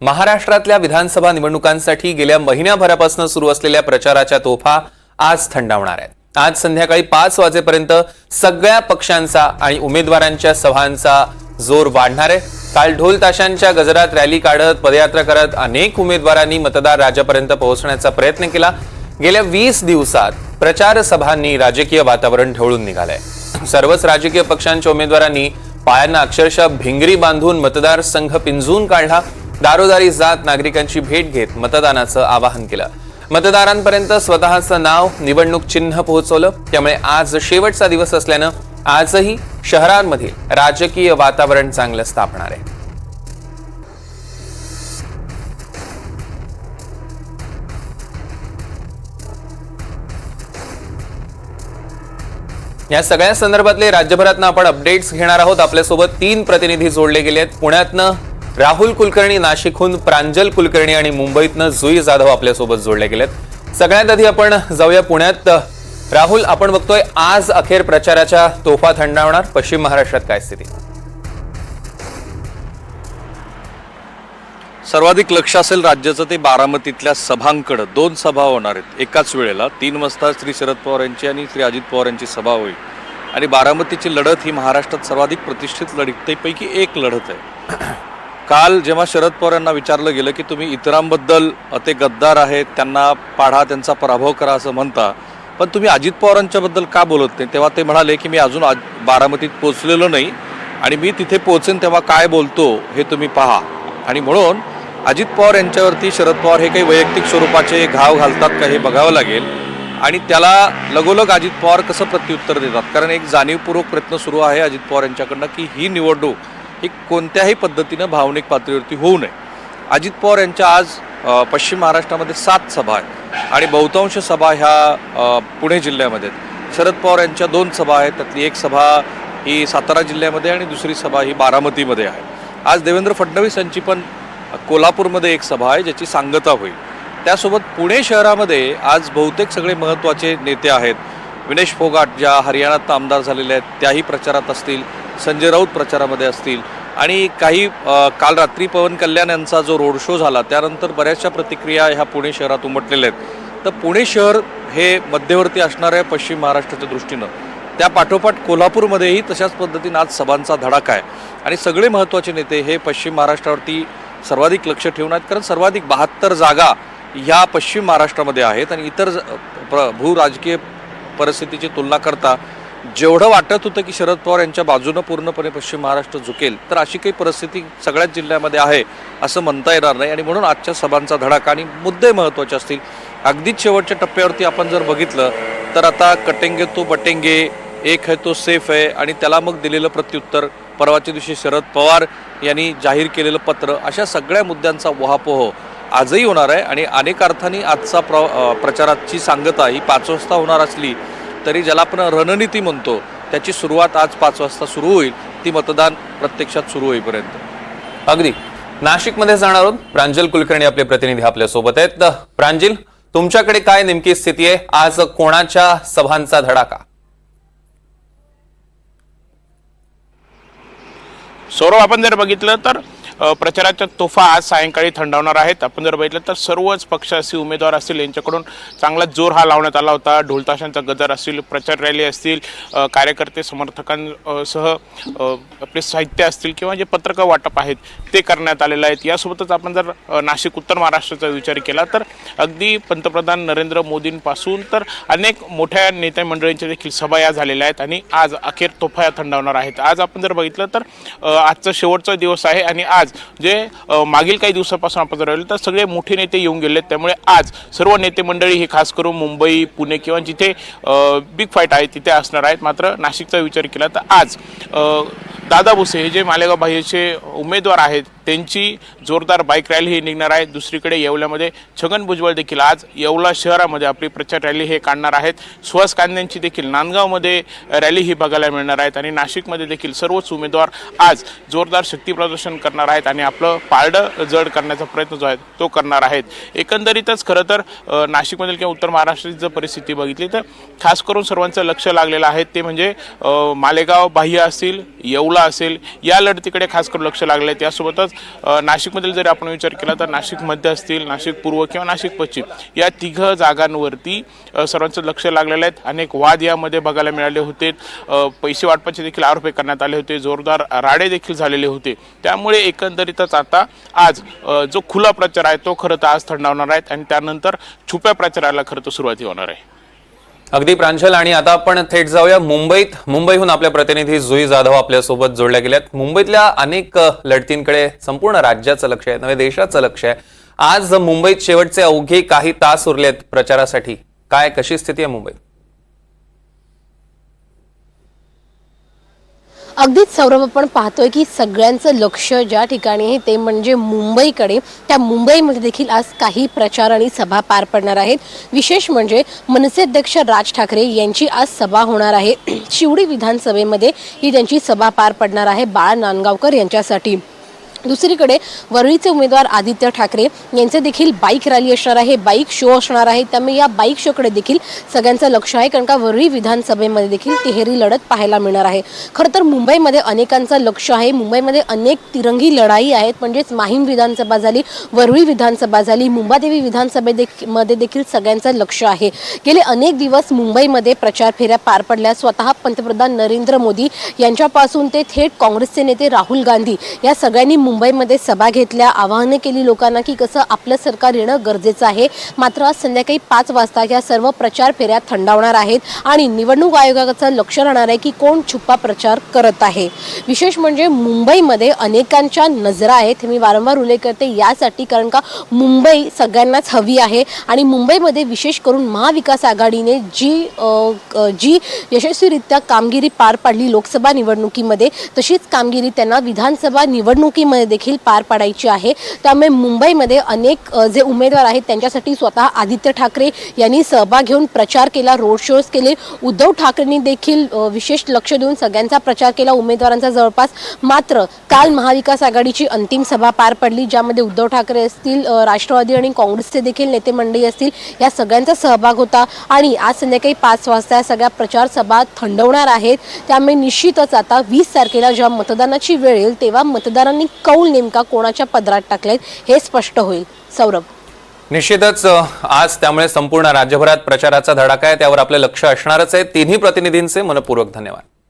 महाराष्ट्रातल्या विधानसभा निवडणुकांसाठी गेल्या महिन्याभरापासून सुरू असलेल्या प्रचाराच्या तोफा आज थंडावणार आहेत. आज संध्याकाळी पाच वाजेपर्यंत सगळ्या पक्षांचा आणि उमेदवारांच्या सभांचा जोर वाढणार आहे. काल ढोल ताशांच्या गजरात रॅली काढत पदयात्रा करत अनेक उमेदवारांनी मतदार राजापर्यंत पोहोचण्याचा प्रयत्न केला. गेल्या वीस दिवसात प्रचार सभांनी राजकीय वातावरण ढवळून निघालंय. सर्वच राजकीय पक्षांच्या उमेदवारांनी पायांना अक्षरशः भिंगरी बांधून मतदारसंघ पिंजून काढला. दारोदारी जात नागरिकांची भेट घेत मतदानाचं आवाहन केलं. मतदारांपर्यंत स्वतःचं नाव निवडणूक चिन्ह पोहोचवलं. त्यामुळे आज शेवटचा दिवस असल्यानं आजही शहरांमध्ये राजकीय वातावरण चांगलं स्थापणार आहे. या सगळ्या संदर्भातले राज्यभरातनं आपण अपडेट्स घेणार आहोत. आपल्यासोबत तीन प्रतिनिधी जोडले गेले आहेत पुण्यातनं राहुल कुलकर्णी नाशिकहून प्रांजल कुलकर्णी आणि मुंबईतनं जुई जाधव आपल्यासोबत जोडले गेलेत. सगळ्यात आधी आपण जाऊया पुण्यात. राहुल आपण बघतोय आज अखेर प्रचाराच्या तोफा थंडावणार पश्चिम महाराष्ट्रात काय स्थिती? सर्वाधिक लक्ष असेल राज्याचं ते बारामतीतल्या सभांकडं. दोन सभा होणार आहेत. एकाच वेळेला तीन वाजता श्री शरद पवार यांची आणि श्री अजित पवार यांची सभा होईल. आणि बारामतीची लढत ही महाराष्ट्रात सर्वाधिक प्रतिष्ठित लढतीपैकी एक लढत आहे. काल जेव्हा शरद पवार यांना विचारलं गेलं की तुम्ही इतरांबद्दल ते गद्दार आहेत त्यांना पाढा त्यांचा पराभव करा असं म्हणता पण तुम्ही अजित पवारांच्याबद्दल का बोलत नाही? तेव्हा ते म्हणाले की मी अजून आज बारामतीत पोचलेलो नाही आणि मी तिथे पोचेन तेव्हा काय बोलतो हे तुम्ही पहा. आणि म्हणून अजित पवार यांच्यावरती शरद पवार हे काही वैयक्तिक स्वरूपाचे घाव घालतात का हे बघावं लागेल. आणि त्याला लगोलग अजित पवार कसं प्रत्युत्तर देतात? कारण एक जाणीवपूर्वक प्रयत्न सुरू आहे अजित पवार यांच्याकडनं की ही निवडणूक ही कोणत्याही पद्धतीनं भावनिक पातळीवरती होऊ नये. अजित पवार यांच्या आज पश्चिम महाराष्ट्रामध्ये सात सभा आहेत आणि बहुतांश सभा ह्या पुणे जिल्ह्यामध्ये आहेत. शरद पवार यांच्या दोन सभा आहेत त्यातली एक सभा ही सातारा जिल्ह्यामध्ये आणि दुसरी सभा ही बारामतीमध्ये आहे. आज देवेंद्र फडणवीस यांची पण कोल्हापूरमध्ये एक सभा आहे ज्याची सांगता होईल. त्यासोबत पुणे शहरामध्ये आज बहुतेक सगळे महत्त्वाचे नेते आहेत. विनेश फोगाट ज्या हरियाणात आमदार झालेले आहेत त्याही प्रचारात असतील संजय राऊत प्रचारामध्ये असतील आणि काही काल रात्री पवन कल्याण यांचा जो रोड शो झाला त्यानंतर बऱ्याचशा प्रतिक्रिया ह्या पुणे शहरात उमटलेल्या आहेत. तर पुणे शहर हे मध्यवर्ती असणाऱ्या पश्चिम महाराष्ट्राच्या दृष्टीनं त्या पाठोपाठ कोल्हापूरमध्येही तशाच पद्धतीनं आज सभांचा धडाका आहे. आणि सगळे महत्त्वाचे नेते हे पश्चिम महाराष्ट्रावरती सर्वाधिक लक्ष ठेवून आहेत कारण सर्वाधिक बहात्तर जागा ह्या पश्चिम महाराष्ट्रामध्ये आहेत आणि इतर ज- प्र भू राजकीय परिस्थितीची तुलना करता जेवढं वाटत होतं की शरद पवार यांच्या बाजूनं पूर्णपणे पश्चिम महाराष्ट्र झुकेल तर अशी काही परिस्थिती सगळ्याच जिल्ह्यामध्ये आहे असं म्हणता येणार नाही. आणि म्हणून आजच्या सभांचा धडाका आणि मुद्दे महत्त्वाचे असतील. अगदीच शेवटच्या टप्प्यावरती आपण जर बघितलं तर आता कटेंगे तो बटेंगे एक है तो सेफ आहे आणि त्याला मग दिलेलं प्रत्युत्तर परवाच्या दिवशी शरद पवार यांनी जाहीर केलेलं पत्र अशा सगळ्या मुद्द्यांचा वहापोह आजही होणार आहे आणि अनेक अर्थाने आजचा प्र प्रचाराची सांगता ही पाच वाजता होणार असली तरी ज्याला आपण रणनीती म्हणतो त्याची सुरुवात आज पाच वाजता सुरू होईल. ती मतदान प्रत्यक्षात सुरू होईपर्यंत. अगदी. नाशिकमध्ये जाणार आहोत. प्रांजल कुलकर्णी आपले प्रतिनिधी आपल्यासोबत आहेत. तर प्रांजल तुमच्याकडे काय नेमकी स्थिती आहे? आज कोणाच्या सभांचा धडाका? सौरव आपण जर बघितलं तर प्रचाराच्या तोफा आज सायंकाळी थंडावणार आहेत. आपण जर बघितलं तर सर्वच पक्ष असतील उमेदवार असतील यांच्याकडून चांगला जोर हा लावण्यात आला होता. ढोलताशांचा गजर असतील प्रचार रॅली असतील कार्यकर्ते समर्थकांसह आपले साहित्य असतील किंवा जे पत्रकं वाटप आहेत ते करण्यात आलेलं आहेत. यासोबतच आपण जर नाशिक उत्तर महाराष्ट्राचा विचार केला तर अगदी पंतप्रधान नरेंद्र मोदींपासून तर अनेक मोठ्या नेत्या मंडळींच्या देखील सभा या झालेल्या आहेत आणि आज अखेर तोफा या थंडावणार आहेत. आज आपण जर बघितलं तर आजचा शेवटचा दिवस आहे आणि आज जे मागील काही दिवसापासून आपण जर राहिलो तर सगळे मोठे नेते येऊन गेले त्यामुळे आज सर्व नेते मंडळी हे खास करून मुंबई पुणे किंवा जिथे बिग फाईट आहे तिथे असणार आहेत. मात्र नाशिकचा विचार केला तर आज दादा भुसे हे जे मालेगाव बाहेरचे उमेदवार आहेत त्यांची जोरदार बाईक रॅली ही निघणार आहे. दुसरीकडे येवल्यामध्ये छगन भुजबळ देखील आज येवला शहरामध्ये आपली प्रचार रॅली हे काढणार आहेत. सुहास कांद्यांची देखील नांदगावमध्ये रॅली ही बघायला मिळणार आहेत आणि नाशिकमध्ये देखील सर्वच उमेदवार आज जोरदार शक्ती प्रदर्शन करणार आहेत आणि आपलं पारडं जड करण्याचा प्रयत्न जो आहे तो करणार आहेत. एकंदरीतच खरं तर नाशिकमधील किंवा उत्तर महाराष्ट्राची जर परिस्थिती बघितली तर खास करून सर्वांचं लक्ष लागलेलं आहे ते म्हणजे मालेगाव बाह्य असतील येवला असेल या लढतीकडे खास करून लक्ष लागलं आहे. त्यासोबतच नाशिकमधील जरी आपण विचार केला तर नाशिक मध्य असतील नाशिक पूर्व किंवा नाशिक पश्चिम या तिघ जागांवरती सर्वांचं लक्ष लागलेलं आहे अनेक वाद यामध्ये बघायला मिळाले होते. पैसे वाटपाचे देखील आरोप करण्यात आले होते. जोरदार राडे देखील झालेले होते. त्यामुळे एकंदरीतच आता आज जो खुला प्रचार आहे तो खरं तर आज थंडावणार आहे आणि त्यानंतर छुप्या प्रचाराला खरं तर सुरुवाती होणार आहे. अगदी प्रांजल आणि आता आपण थेट जाऊया मुंबईत. मुंबईहून आपल्या प्रतिनिधी जुई जाधव आपल्यासोबत जोडल्या गेल्यात. मुंबईतल्या अनेक लढतींकडे संपूर्ण राज्याचं लक्ष आहे नव्हे देशाचं लक्ष आहे. आज मुंबईत शेवटचे अवघे काही तास उरलेत प्रचारासाठी. काय कशी स्थिती आहे मुंबईत? अगदीच सौरभ आपण पाहतोय की सगळ्यांचं लक्ष ज्या ठिकाणी आहे ते म्हणजे मुंबईकडे. त्या मुंबईमध्ये देखील आज काही प्रचार आणि सभा पार पडणार आहेत. विशेष म्हणजे मनसे अध्यक्ष राज ठाकरे यांची आज सभा होणार आहे. शिवडी विधानसभेमध्ये ही त्यांची सभा पार पडणार आहे बाळा नांदगावकर यांच्यासाठी. दुसरीकडे वरळीचे उमेदवार आदित्य ठाकरे यांचे देखील बाईक रॅली असणार आहे बाईक शो असणार आहे. त्यामुळे या बाईक शोकडे देखील सगळ्यांचं लक्ष आहे कारण का वरळी विधानसभेमध्ये देखील तिहेरी लढत पाहायला मिळणार आहे. खरं तर मुंबईमध्ये अनेकांचं लक्ष आहे. मुंबईमध्ये अनेक तिरंगी लढाई आहेत. म्हणजेच माहीम विधानसभा झाली वरळी विधानसभा झाली मुंबादेवी विधानसभे देखी मध्ये देखील सगळ्यांचं लक्ष आहे. गेले अनेक दिवस मुंबईमध्ये प्रचार फेऱ्या पार पडल्या. स्वतः पंतप्रधान नरेंद्र मोदी यांच्यापासून ते थेट काँग्रेसचे नेते राहुल गांधी या सगळ्यांनी मुंबईमध्ये सभा घेतल्या आवाहने केली लोकांना की कसं आपलं सरकार येणं गरजेचं आहे. मात्र आज संध्याकाळी पाच वाजता या सर्व प्रचार फेऱ्या थंडावणार आहेत आणि निवडणूक आयोगाचं लक्ष राहणार आहे की कोण छुपा प्रचार करत आहे. विशेष म्हणजे मुंबईमध्ये अनेकांच्या नजरा आहेत हे मी वारंवार उल्लेख करते यासाठी कारण का मुंबई सगळ्यांनाच हवी आहे आणि मुंबईमध्ये विशेष करून महाविकास आघाडीने जी जी यशस्वीरित्या कामगिरी पार पाडली लोकसभा निवडणुकीमध्ये तशीच कामगिरी त्यांना विधानसभा निवडणुकीमध्ये देखील पार पाडायची आहे. त्यामुळे मुंबईमध्ये अनेक जे उमेदवार आहेत त्यांच्यासाठी स्वतः आदित्य ठाकरे यांनी सहभाग घेऊन प्रचार केला रोड शोज केले. उद्धव ठाकरेंनी देखील विशेष लक्ष देऊन सगळ्यांचा प्रचार केला उमेदवारांचा जवळपास. मात्र काल महाविकास आघाडीची अंतिम सभा पार पडली ज्यामध्ये उद्धव ठाकरे असतील राष्ट्रवादी आणि काँग्रेसचे देखील नेते मंडळी असतील या सगळ्यांचा सहभाग होता. आणि आज संध्याकाळी पाच वाजता या सगळ्या प्रचार सभा थंडवणार आहेत. त्यामुळे निश्चितच आता वीस तारखेला जेव्हा मतदानाची वेळ येईल तेव्हा मतदारांनी कौल नेमका कोणाच्या पदरात टाकलेत हे स्पष्ट होईल. सौरभ. निश्चितच आज त्यामुळे संपूर्ण राज्यभरात प्रचाराचा धडाका आहे त्यावर आपलं लक्ष असणारच आहे. तिन्ही प्रतिनिधींचे मनपूर्वक धन्यवाद.